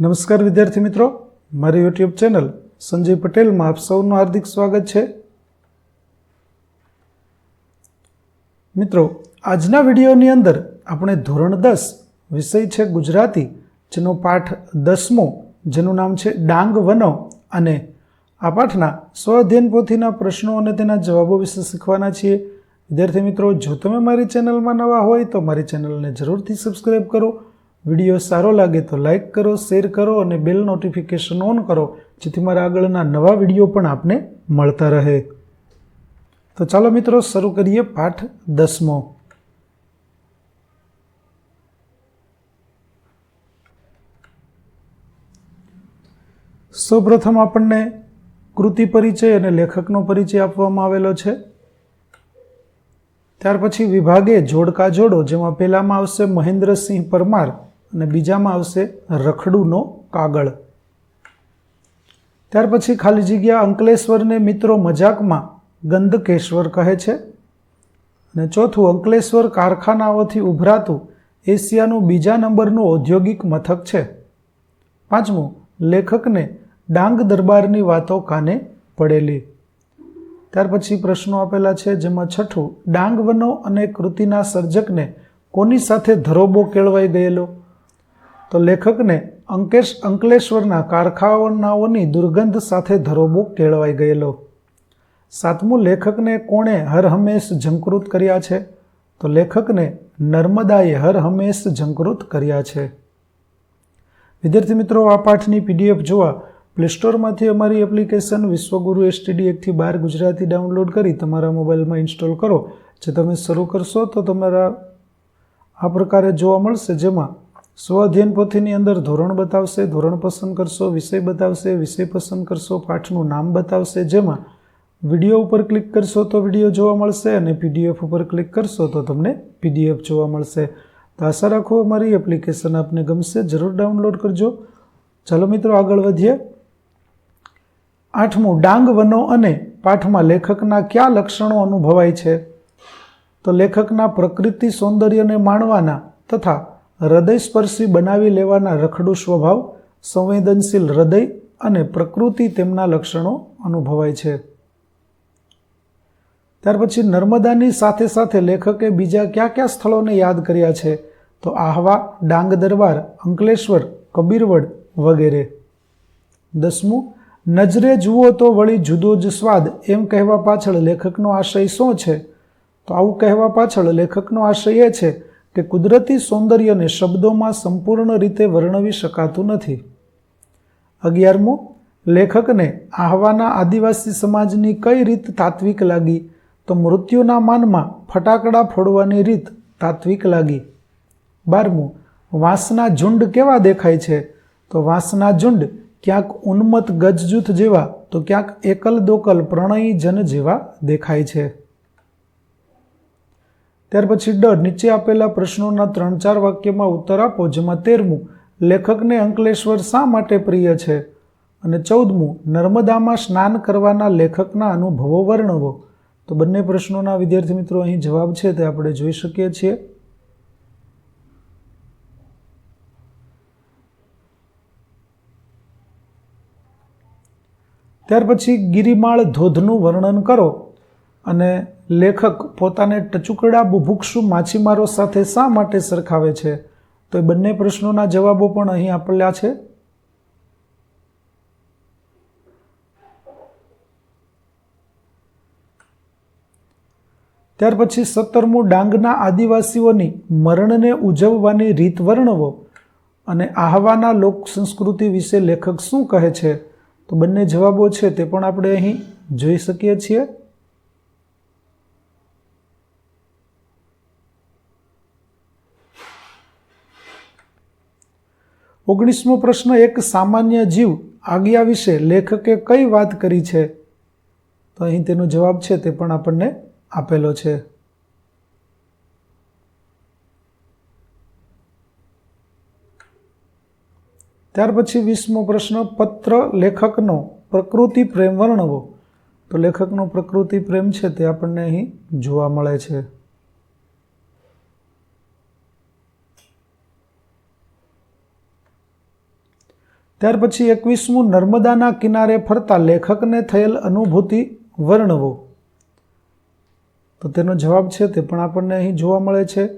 નમસ્કાર વિદ્યાર્થી મિત્રો, મારી યુટ્યુબ ચેનલ સંજય પટેલમાં આપ સૌનું હાર્દિક સ્વાગત છે. મિત્રો, આજના વિડીયોની અંદર આપણે ધોરણ દસ વિષય છે ગુજરાતી, જેનો પાઠ દસમો, જેનું નામ છે ડાંગ વનો અને આ પાઠના સ્વઅધ્યયન પોથીના પ્રશ્નો અને તેના જવાબો વિશે શીખવાના છીએ. વિદ્યાર્થી મિત્રો, જો તમે મારી ચેનલમાં નવા હોય તો મારી ચેનલને જરૂરથી સબસ્ક્રાઈબ કરો વીડિયો સારો લાગે તો લાઇક કરો, શેર કરો અને બેલ નોટિફિકેશન ઓન કરો, જેથી મારા આગળના નવા વીડિયો પણ આપને મળતા રહે. તો ચાલો મિત્રો, શરૂ કરીએ પાઠ દસમો. સૌપ્રથમ આપણને કૃતિ પરિચય અને લેખકનો પરિચય આપવામાં આવેલો છે. ત્યાર પછી વિભાગે જોડકા જોડો, જેમાં પહેલામાં આવશે મહેન્દ્રસિંહ પરમાર અને બીજામાં આવશે રખડુનો કાગળ. ત્યાર પછી ખાલી જગ્યા અંકલેશ્વરને મિત્રો મજાકમાં ગંધકેશ્વર કહે છે. અને ચોથું, અંકલેશ્વર કારખાનાઓથી ઉભરાતું એશિયાનું બીજા નંબરનું ઔદ્યોગિક મથક છે. પાંચમું, લેખકને ડાંગ દરબારની વાતો કાને પડેલી? ત્યાર પછી પ્રશ્નો આપેલા છે, જેમાં છઠ્ઠું ડાંગ વનો અને કૃતિના સર્જકને કોની સાથે ધરોબો કેળવાઈ ગયેલો? તો લેખકને અંકેશ અંકલેશ્વરના કારખાનાઓની દુર્ગંધ સાથે ધરોબો કેળવાઈ ગયેલો. સાતમું લેખકને કોણે હર હંમેશ ઝંકૃત કર્યા છે? તો લેખકને નર્મદાએ હર હંમેશ ઝંકૃત કર્યા છે. વિદ્યાર્થી મિત્રો, આ પાઠની પીડીએફ જોવા પ્લે સ્ટોરમાંથી અમારી એપ્લિકેશન વિશ્વગુરુ એસટીડી એકથી બાર ગુજરાતી ડાઉનલોડ કરી તમારા મોબાઈલમાં ઇન્સ્ટોલ કરો. જે તમે શરૂ કરશો તો તમારા આ પ્રકારે જોવા મળશે, જેમાં સ્વ અધ્યયન પોથીની અંદર ધોરણ બતાવશે, ધોરણ પસંદ કરશો, વિષય બતાવશે, વિષય પસંદ કરશો, પાઠનું નામ બતાવશે, જેમાં વીડિયો ઉપર ક્લિક કરશો તો વીડિયો જોવા મળશે અને પીડીએફ ઉપર ક્લિક કરશો તો તમને પીડીએફ જોવા મળશે. તો આશા રાખો અમારી એપ્લિકેશન આપને ગમશે. જરૂર ડાઉનલોડ કરજો. ચાલો મિત્રો આગળ વધીએ. આઠમું, ડાંગ વનો અને પાઠમાં લેખકના કયા લક્ષણો અનુભવાય છે? તો લેખકના પ્રકૃતિ સૌંદર્યને માણવાના તથા હૃદયસ્પર્શી બનાવી લેવાના રખડું સ્વભાવ, સંવેદનશીલ હૃદય અને પ્રકૃતિ તેમના લક્ષણો અનુભવાય છે. ત્યાર પછી નર્મદાની સાથે સાથે લેખકે બીજા કયા કયા સ્થળોને યાદ કર્યા છે? તો આહવા, ડાંગ દરબાર, અંકલેશ્વર, કબીરવડ વગેરે. દસમું, નજરે જુઓ તો વળી જુદો જ સ્વાદ, એમ કહેવા પાછળ લેખકનો આશય શું છે? તો આવું કહેવા પાછળ લેખકનો આશય એ છે કે કુદરતી સૌંદર્યને શબ્દોમાં સંપૂર્ણ રીતે વર્ણવી શકાતું નથી. અગિયારમું, લેખકને આહવાના આદિવાસી સમાજની કઈ રીત તાત્વિક લાગી તો મૃત્યુના માનમાં ફટાકડા ફોડવાની રીત તાત્વિક લાગી. બારમું, વાંસના ઝુંડ કેવા દેખાય છે? તો વાંસના ઝુંડ ક્યાંક ઉન્મત ગજજૂથ જેવા તો ક્યાંક એકલ દોકલ પ્રણયી જન જેવા દેખાય છે. ત્યાર પછી ડ નીચે આપેલા પ્રશ્નોના ત્રણ ચાર વાક્યમાં ઉત્તર આપો, જેમાં તેરમું, લેખકને અંકલેશ્વર શા માટે પ્રિય છે? અને ચૌદમું, નર્મદામાં સ્નાન કરવાના લેખકના અનુભવો વર્ણવો. તો બંને પ્રશ્નોના વિદ્યાર્થી મિત્રો, અહીં જવાબ છે તે આપણે જોઈ શકીએ છીએ. ત્યાર પછી ગિરિમાળ ધોધનું વર્ણન કરો. અને લેખક પોતાને ટચુકડા બુભુક્ષુ માછીમારો સાથે શા માટે સરખાવે છે? તો એ બંને પ્રશ્નોના જવાબો પણ અહીં આપેલા છે. ત્યાર પછી સત્તરમું, ડાંગના આદિવાસીઓની મરણને ઉજવવાની રીત વર્ણવો અને આહવાના લોક સંસ્કૃતિ વિશે લેખક શું કહે છે? તો બંને જવાબો છે તે પણ આપણે અહીં જોઈ શકીએ છીએ. ઓગણીસમો પ્રશ્ન એક સામાન્ય જીવ આજ્ઞા વિશે લેખકે કઈ વાત કરી છે? તો અહીં તેનો જવાબ છે તે પણ આપણને આપેલો છે. ત્યાર પછી વીસમો પ્રશ્ન, પત્ર લેખકનો પ્રકૃતિ પ્રેમ વર્ણવો. તો લેખકનો પ્રકૃતિ પ્રેમ છે તે આપણને અહીં જોવા મળે છે. ત્યાર પછી એકવીસમું નર્મદાના કિનારે ફરતા લેખકને થયેલ અનુભૂતિ વર્ણવો. તો તેનો જવાબ છે તે પણ આપણને અહીં જોવા મળે છે.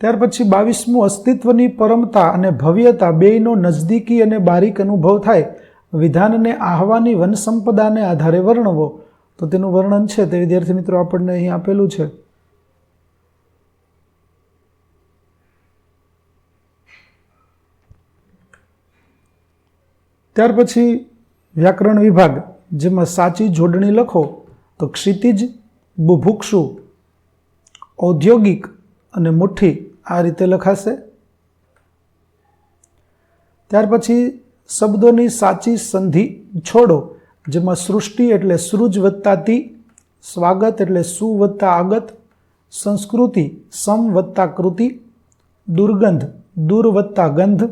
ત્યાર પછી બાવીસમું અસ્તિત્વની પરમતા અને ભવ્યતા બેયનો નજદીકી અને બારીક અનુભવ થાય. વિધાનને આહવાની વનસંપદાને આધારે વર્ણવો. તો તેનું વર્ણન છે તે વિદ્યાર્થી મિત્રો આપણને અહીં આપેલું છે. ત્યાર પછી વ્યાકરણ વિભાગ, જેમાં સાચી જોડણી લખો, તો ક્ષિતિજ, બુભુક્ષુ, ઔદ્યોગિક અને મુઠ્ઠી આ રીતે લખાશે. ત્યાર પછી શબ્દોની સાચી સંધિ છોડો, જેમાં સૃષ્ટિ એટલે સૃજ વત્તા તી, સ્વાગત એટલે સુ વત્તા આગત, સંસ્કૃતિ સમ વત્તા કૃતિ, દુર્ગંધ દુર વત્તા ગંધ,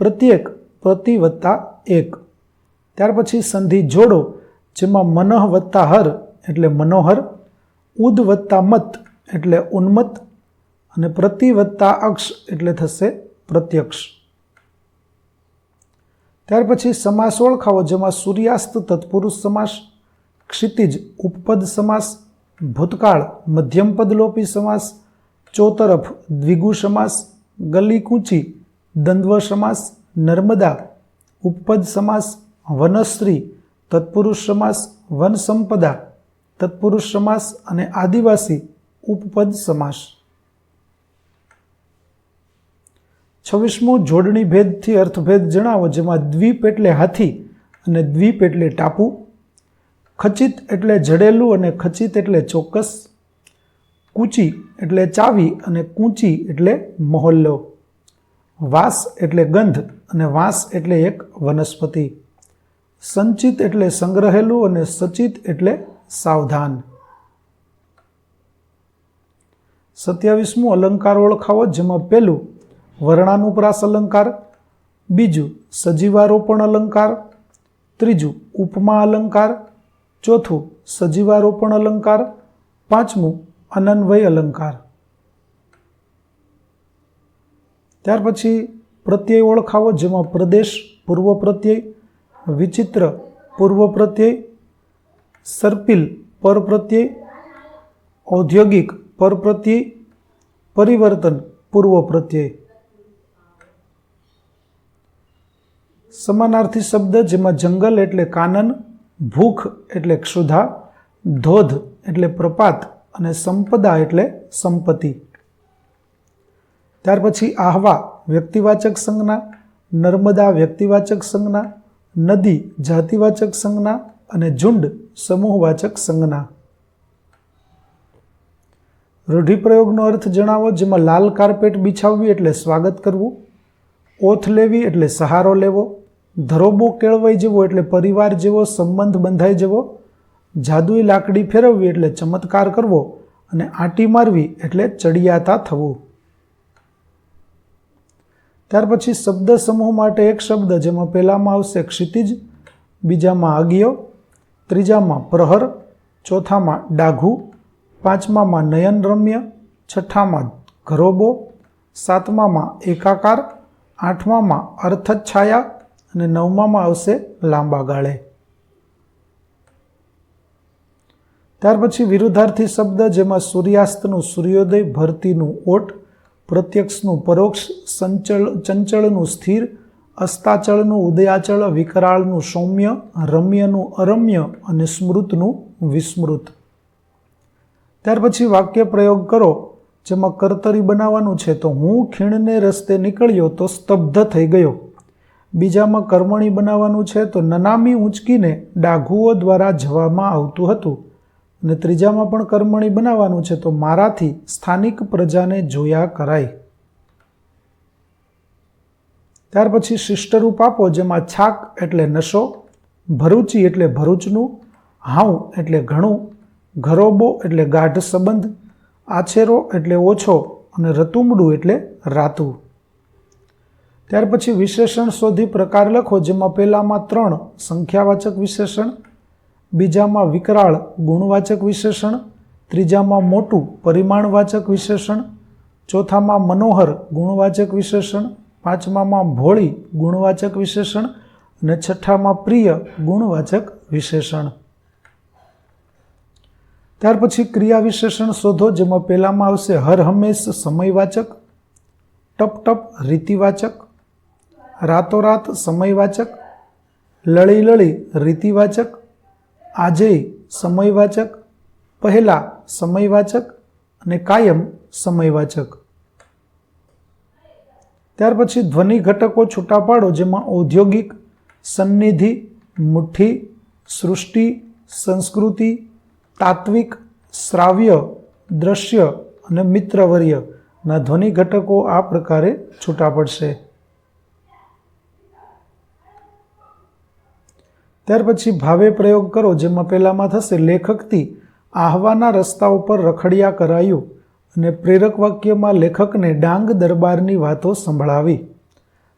પ્રત્યેક પ્રતિ વત્તા એક. ત્યાર પછી સંધિ જોડો, જેમાં મનઃ વત્તા હર એટલે મનોહર, ઉદ વત્તા મત એટલે ઉન્મત્ત, અને પ્રતિ વત્તા અક્ષ એટલે થશે પ્રત્યક્ષ. ત્યાર પછી સમાસ ઓળખાવો, જેમાં સૂર્યાસ્ત તત્પુરુષ સમાસ, ક્ષિતિજ ઉપપદ સમાસ, ભૂતકાળ મધ્યમપદલોપી સમાસ, ચોતરફ દ્વિગુ સમાસ ગલી કૂંચી દ્વંદ્વ સમાસ, નર્મદા ઉપપદ સમાસ વનશ્રી તત્પુરુષ સમાસ વનસંપદા, તત્પુરુષ સમાસ અને આદિવાસી ઉપપદ સમાસ. છવ્વીસમું જોડણી ભેદથી અર્થભેદ જણાવો, જેમાં દ્વીપ એટલે હાથી અને દ્વીપ એટલે ટાપુ, ખચિત એટલે જડેલું અને ખચિત એટલે ચોક્કસ, કૂચી એટલે ચાવી અને કૂંચી એટલે મહોલ્લો. વાસ એટલે ગંધ અને વાંસ એટલે એક વનસ્પતિ. સંચિત એટલે સંગ્રહેલું અને સચિત એટલે સાવધાન. સત્યાવીસમું અલંકાર ઓળખાવો, જેમાં પહેલું વર્ણાનુપ્રાસ અલંકાર, બીજું સજીવારોપણ અલંકાર, ત્રીજું ઉપમા અલંકાર, ચોથું સજીવારોપણ અલંકાર, પાંચમું અનન્વય અલંકાર. ત્યાર પછી પ્રત્યય ઓળખાવો, જેમાં પ્રદેશ, પૂર્વ પ્રત્યય, વિચિત્ર, પૂર્વ પ્રત્યય, સર્પિલ, પર પ્રત્યય, ઔદ્યોગિક, પર પ્રત્યય, પરિવર્તન, પૂર્વ પ્રત્યય. સમાનાર્થી શબ્દ, જેમાં જંગલ એટલે કાનન, ભૂખ એટલે ક્ષુધા, ધોધ એટલે પ્રપાત, અને સંપદા એટલે સંપત્તિ. ત્યાર પછી આહવા વ્યક્તિવાચક સંજ્ઞા, નર્મદા વ્યક્તિવાચક સંજ્ઞા, નદી જાતિવાચક સંજ્ઞા અને ઝુંડ સમૂહવાચક સંજ્ઞા. રૂઢિપ્રયોગનો અર્થ જણાવો જેમાં લાલ કાર્પેટ બિછાવવી એટલે સ્વાગત કરવું, ઓથ લેવી એટલે સહારો લેવો, ધરોબો કેળવાઈ જવો એટલે પરિવાર જેવો સંબંધ બંધાઈ જવો, જાદુઈ લાકડી ફેરવવી એટલે ચમત્કાર કરવો અને આંટી મારવી એટલે ચડિયાતા થવું. ત્યાર પછી શબ્દ સમૂહ માટે એક શબ્દ જેમાં પહેલામાં આવશે ક્ષિતિજ, બીજામાં આગિયો, ત્રીજામાં પ્રહર, ચોથામાં ડાઘુ, પાંચમામાં નયનરમ્ય, છઠ્ઠામાં ઘરોબો, સાતમામાં એકાકાર, આઠમામાં અર્થછાયા અને નવમામાં આવશે લાંબા ગાળે. ત્યાર પછી વિરુદ્ધાર્થી શબ્દ જેમાં સૂર્યાસ્તનું સૂર્યોદય, ભરતીનું ઓટ પ્રત્યક્ષનું પરોક્ષ સંચળ, ચંચળનું સ્થિર, અસ્તાચળનું ઉદયાચળ, વિકરાળનું સૌમ્ય, રમ્યનું અરમ્ય અને સ્મૃતનું વિસ્મૃત. ત્યાર પછી વાક્ય પ્રયોગ કરો, જેમાં કર્તરી બનાવવાનું છે, તો હું ખીણને રસ્તે નીકળ્યો તો સ્તબ્ધ થઈ ગયો. બીજામાં કર્મણી બનાવવાનું છે, તો નનામી ઊંચકીને ડાઘુઓ દ્વારા જવામાં આવતું હતું. અને ત્રીજામાં પણ કર્મણી બનાવવાનું છે, તો મારાથી સ્થાનિક પ્રજાને જોયા કરાય. ત્યાર પછી શિષ્ટરૂપ આપો, જેમાં છાક એટલે નશો, ભરૂચી એટલે ભરૂચનું, હાઉ એટલે ઘણું, ઘરોબો એટલે ગાઢ સંબંધ, આછેરો એટલે ઓછો અને રતુમડું એટલે રાતું. ત્યાર પછી વિશેષણ શોધી પ્રકાર લખો, જેમાં પહેલામાં ત્રણ સંખ્યાવાચક વિશેષણ બીજામાં વિકરાળ ગુણવાચક વિશેષણ, ત્રીજામાં મોટું પરિમાણવાચક વિશેષણ, ચોથામાં મનોહર ગુણવાચક વિશેષણ, પાંચમામાં ભોળી ગુણવાચક વિશેષણ અને છઠ્ઠામાં પ્રિય ગુણવાચક વિશેષણ. ત્યાર પછી ક્રિયા વિશેષણ શોધો, જેમાં પહેલામાં આવશે હર હંમેશ સમયવાચક, ટપ ટપ રીતિવાચક, રાતોરાત સમયવાચક, લળી લળી રીતિવાચક આજેય સમયવાચક, પહેલા સમયવાચક અને કાયમ સમયવાચક. ત્યાર પછી ધ્વનિ ઘટકો છૂટા પાડો જેમાં ઔદ્યોગિક, સન્નિધિ, મુઠ્ઠી, સૃષ્ટિ, સંસ્કૃતિ, તાત્વિક, શ્રાવ્ય, દ્રશ્ય અને મિત્રવર્ય ના ધ્વનિ ઘટકો આ પ્રકારે છૂટા પડશે ત્યાર પછી ભાવે પ્રયોગ કરો, જેમાં પહેલામાં થશે લેખકથી આહવાના રસ્તા ઉપર રખડિયા કરાયું અને પ્રેરક વાક્યમાં લેખકને ડાંગ દરબારની વાતો સંભળાવી.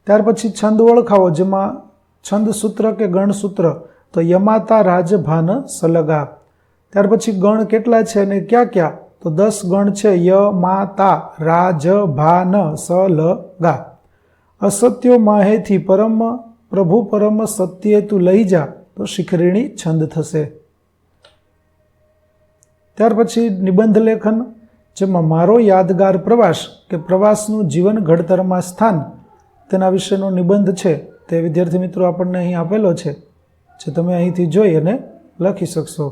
ત્યાર પછી છંદ ઓળખાવો, જેમાં છંદ સૂત્ર કે ગણસૂત્ર તો યમાતા રાજભાન સલગા. ત્યાર પછી ગણ કેટલા છે અને ક્યાં ક્યાં, તો દસ ગણ છે ય મા તા રાજ ભા ન સ લ ગા અસત્યો માહેથી પરમ, પ્રભુ પરમ સત્યે તું લઈ જા તો શિખરીણી છંદ થશે. ત્યાર પછી નિબંધ લેખન, જેમાં મારો યાદગાર પ્રવાસ કે પ્રવાસનું જીવન ઘડતરમાં સ્થાન તેના વિશેનો નિબંધ છે તે વિદ્યાર્થી મિત્રો આપણને અહીં આપેલો છે, જે તમે અહીંથી જોઈ અને લખી શકશો.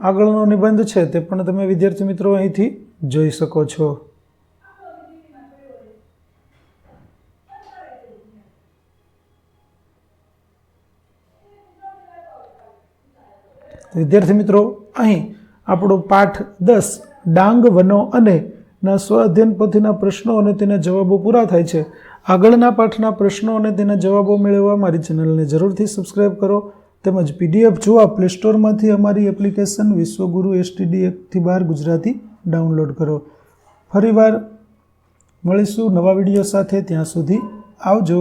આગળનો નિબંધ છે તે પણ તમે વિદ્યાર્થી મિત્રો અહીંથી જોઈ શકો છો. વિદ્યાર્થી મિત્રો, અહીં આપણો પાઠ દસ, ડાંગ વનો અને ના સ્વ અધ્યયન પોથીના પ્રશ્નો અને તેના જવાબો પૂરા થાય છે. આગળના પાઠના પ્રશ્નો અને તેના જવાબો મેળવવા મારી ચેનલને જરૂરથી સબસ્ક્રાઈબ કરો. તેમજ પીડીએફ જોવા પ્લે સ્ટોરમાંથી અમારી એપ્લિકેશન વિશ્વગુરુ એસટીડી એકથી બાર ગુજરાતી ડાઉનલોડ કરો. ફરીવાર મળીશું નવા વીડિયો સાથે. ત્યાં સુધી આવજો.